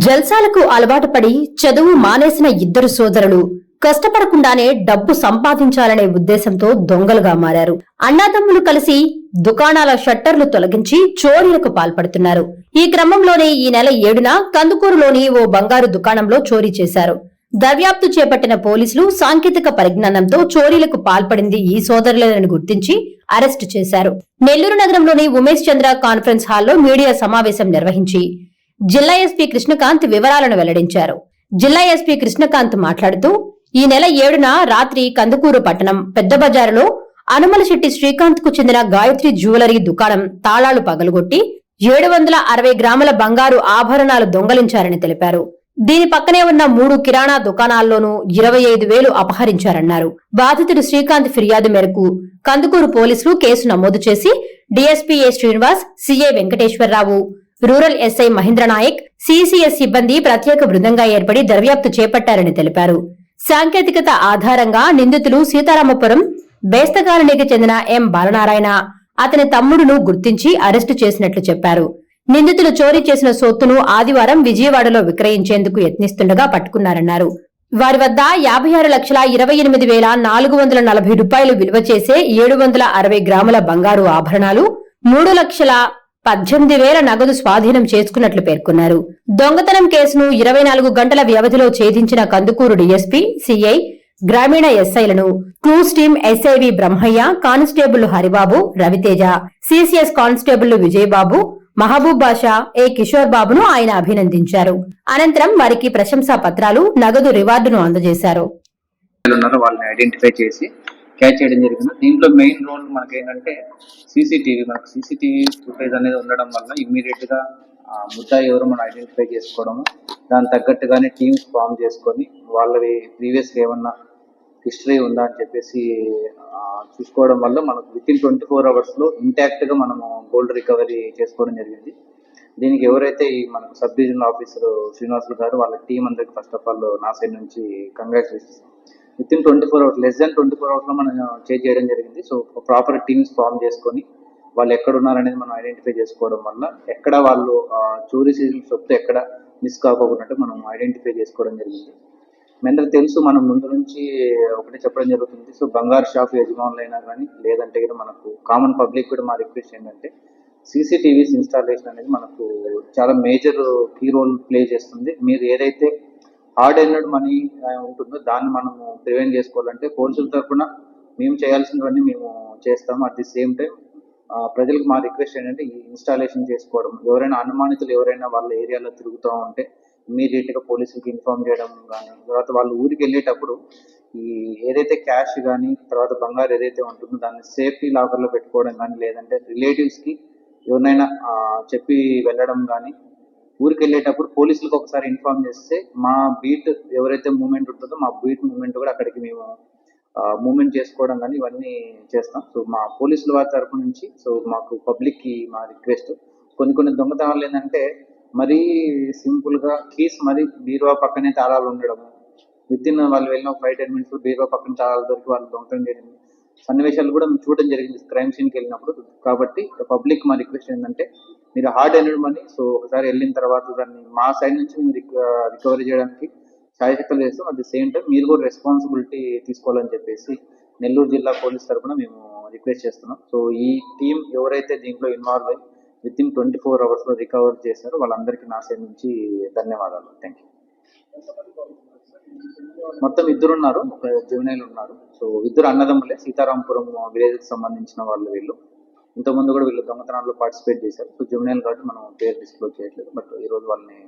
జల్సాలకు అలవాటు పడి చదువు మానేసిన ఇద్దరు సోదరులు కష్టపడకుండానే డబ్బు సంపాదించాలనే ఉద్దేశంతో దొంగలుగా మారారు. అన్నాదమ్ములు కలిసి దుకాణాల షట్టర్లు తొలగించి చోరీలకు పాల్పడుతున్నారు. ఈ క్రమంలోనే ఈ నెల ఏడున కందుకూరులోని ఓ బంగారు దుకాణంలో చోరీ చేశారు. దర్యాప్తు చేపట్టిన పోలీసులు సాంకేతిక పరిజ్ఞానంతో చోరీలకు పాల్పడింది ఈ సోదరులను గుర్తించి అరెస్టు చేశారు. నెల్లూరు నగరంలోని ఉమేష్ చంద్ర కాన్ఫరెన్స్ హాల్లో మీడియా సమావేశం నిర్వహించి జిల్లా ఎస్పీ కృష్ణకాంత్ వివరాలను వెల్లడించారు. జిల్లా ఎస్పీ కృష్ణకాంత్ మాట్లాడుతూ ఈ నెల ఏడున రాత్రి కందుకూరు పట్టణం పెద్ద బజారులో అనుమలశెట్టి శ్రీకాంత్కు చెందిన గాయత్రి జ్యువెలరీ దుకాణం తాళాలు పగలగొట్టి ఏడు వందల అరవై గ్రాముల బంగారు ఆభరణాలు దొంగలించారని తెలిపారు. దీని పక్కనే ఉన్న మూడు కిరాణా దుకాణాల్లోనూ ఇరవై ఐదు వేలు అపహరించారన్నారు. బాధితుడు శ్రీకాంత్ ఫిర్యాదు మేరకు కందుకూరు పోలీసులు కేసు నమోదు చేసి DSP A Srinivas C A Venkateswararao rural SI Mahendra Nayak CCS సిబ్బంది ప్రత్యేక బృందంగా ఏర్పడి దర్యాప్తు చేపట్టారని తెలిపారు. సాంకేతికత ఆధారంగా నిందితులు సీతారామపురం బేస్తగాలనికి చెందిన ఎం బాలనారాయణ అతని తమ్ముడును గుర్తించి అరెస్టు చేసినట్లు చెప్పారు. నిందితులు చోరీ చేసిన సొత్తును ఆదివారం విజయవాడలో విక్రయించేందుకు యత్నిస్తుండగా పట్టుకున్నారన్నారు. వారి వద్ద యాభై ఆరు లక్షల ఇరవై ఎనిమిది వేల నాలుగు వందల నలభై రూపాయలు విలువ చేసే ఏడు వందల అరవై గ్రాముల బంగారు ఆభరణాలు మూడు లక్షల పద్దెనిమిది వేల నగదు స్వాధీనం చేసుకున్నట్లు పేర్కొన్నారు. దొంగతనం కేసును ఇరవై నాలుగు గంటల వ్యవధిలో ఛేదించిన కందుకూరు డీఎస్పీ సిఐ గ్రామీణ ఎస్ఐలను clues team SI V Brahmayya constable Haribabu Raviteja CCS constable Vijayababu Mahaboob Basha A Kishore బాబును ఆయన అభినందించారు. అనంతరం వారికి ప్రశంసా పత్రాలు నగదు రివార్డును అందజేశారు. వాళ్ళని ఐడెంటిఫై చేసి క్యాచ్ చేయడం జరిగింది. దీంట్లో మెయిన్ రోల్ మనకి ఏంటంటే సీసీటీవీ మనకు సీసీటీవీ ఫుటేజ్ అనేది ఉండడం వల్ల ఇమ్మీడియట్గా ఆ ముద్దాయి ఎవరు మనం ఐడెంటిఫై చేసుకోవడము దాని తగ్గట్టుగానే టీమ్స్ ఫామ్ చేసుకొని వాళ్ళవి ప్రీవియస్ ఏమన్నా హిస్టరీ ఉందా అని చెప్పేసి చూసుకోవడం వల్ల మనకు విత్ ఇన్ ట్వంటీ ఫోర్ అవర్స్లో ఇంటాక్ట్గా మనము గోల్డ్ రికవరీ చేసుకోవడం జరిగింది. దీనికి ఎవరైతే ఈ మనకు సబ్ డివిజనల్ ఆఫీసర్ శ్రీనివాసులు గారు వాళ్ళ టీం అందరికి ఫస్ట్ ఆఫ్ ఆల్ నా సైడ్ నుంచి congratulations within twenty four hours less than twenty four అవర్స్లో మనం చేంజ్ చేయడం జరిగింది. సో ప్రాపర్ టీమ్స్ ఫామ్ చేసుకొని వాళ్ళు ఎక్కడ ఉన్నారనేది మనం ఐడెంటిఫై చేసుకోవడం వల్ల ఎక్కడ వాళ్ళు ఆ, చోరీ సీజన్ సొత్తు ఎక్కడ మిస్ కాకోకున్నట్టు మనం ఐడెంటిఫై చేసుకోవడం జరిగింది. మీ అందరికి తెలుసు మనం ముందు నుంచి ఒకటే చెప్పడం జరుగుతుంది. సో బంగారు షాప్ యజమానులైనా కానీ లేదంటే కూడా మనకు కామన్ పబ్లిక్ కూడా మా రిక్వెస్ట్ ఏంటంటే సీసీటీవీస్ ఇన్స్టాలేషన్ అనేది మనకు చాలా మేజర్ కీ రోల్ ప్లే చేస్తుంది. మీరు ఏదైతే హార్డ్ ఎర్నడ్ మనీ ఉంటుందో దాన్ని మనము ప్రివెంట్ చేసుకోవాలంటే పోలీసుల తరఫున మేము చేయాల్సినవన్నీ మేము చేస్తాము అట్ ది సేమ్ టైం ప్రజలకు మా రిక్వెస్ట్ ఏంటంటే ఈ ఇన్స్టాలేషన్ చేసుకోవడం. ఎవరైనా అనుమానితులు ఎవరైనా వాళ్ళ ఏరియాలో తిరుగుతూ ఉంటే ఇమీడియట్గా పోలీసులకు పోలీసులకి ఇన్ఫార్మ్ చేయడం కానీ తర్వాత వాళ్ళు ఊరికి వెళ్ళేటప్పుడు ఈ ఏదైతే క్యాష్ కానీ తర్వాత బంగారు ఏదైతే ఉంటుందో దాన్ని సేఫ్టీ లాకర్లో పెట్టుకోవడం కానీ లేదంటే రిలేటివ్స్కి ఎవరినైనా చెప్పి వెళ్ళడం కానీ ఊరికి వెళ్ళేటప్పుడు పోలీసులకు ఒకసారి ఇన్ఫార్మ్ చేస్తే మా బీట్ ఎవరైతే మూమెంట్ ఉంటుందో మా బీట్ మూమెంట్ కూడా అక్కడికి మేము మూమెంట్ చేసుకోవడం కానీ ఇవన్నీ చేస్తాం. సో మా పోలీసుల వారి తరపు నుంచి సో మాకు పబ్లిక్కి మా రిక్వెస్ట్. కొన్ని కొన్ని దొంగతనాలు ఏంటంటే మరీ సింపుల్గా కీస్ మరీ బీరువా పక్కనే తాళాలు ఉండడము. విత్ ఇన్ వాళ్ళు వెళ్ళిన ఫైవ్ టెన్ మినిట్స్ బీరువా పక్కన తాళాలు దొరికి వాళ్ళు దొంగతనం చేయడం. సన్నివేశాలు కూడా మేము చూడడం జరిగింది క్రైమ్ సీన్కి వెళ్ళినప్పుడు. కాబట్టి పబ్లిక్ మా రిక్వెస్ట్ ఏంటంటే మీరు హార్డ్ ఎనర్డ్ మనీ సో ఒకసారి వెళ్ళిన తర్వాత దాన్ని మా సైడ్ నుంచి మేము రికవరీ చేయడానికి సాయశక్తులు చేస్తాం అట్ ది సేమ్ టైం మీరు కూడా రెస్పాన్సిబిలిటీ తీసుకోవాలని చెప్పేసి నెల్లూరు జిల్లా పోలీస్ తరఫున మేము రిక్వెస్ట్ చేస్తున్నాం. సో ఈ టీం ఎవరైతే దీంట్లో ఇన్వాల్వ్ అయ్యి విత్ ఇన్ ట్వంటీ ఫోర్ అవర్స్లో రికవర్ చేశారో వాళ్ళందరికీ నా సైడ్ నుంచి ధన్యవాదాలు. థ్యాంక్ యూ మొత్తం ఇద్దరు ఉన్నారు ఒక ఉన్నారు. సో ఇద్దరు అన్నదమ్ములే. సీతారాంపురం విలేజ్కి సంబంధించిన వాళ్ళు వీళ్ళు. ఇంతకుముందు కూడా వీళ్ళు దొంగతనాల్లో పార్టిసిపేట్ చేశారు. సో జువెనైల్ కాబట్టి మనం పేరు డిస్క్లోజ్ చేయట్లేదు. బట్ ఈ రోజు వాళ్ళని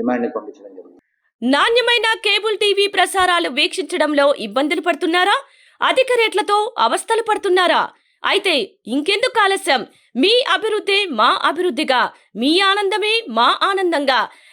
రిమాండ్కి పంపించడం జరుగుతుంది. నాణ్యమైన కేబుల్ టీవీ ప్రసారాలు వీక్షించడంలో ఇబ్బందులు పడుతున్నారా? అధిక రేట్లతో అవస్థలు పడుతున్నారా? అయితే ఇంకెందుకు ఆలస్యం? మీ అభివృద్ధి మా అభివృద్ధిగా. మీ ఆనందమే మా ఆనందంగా.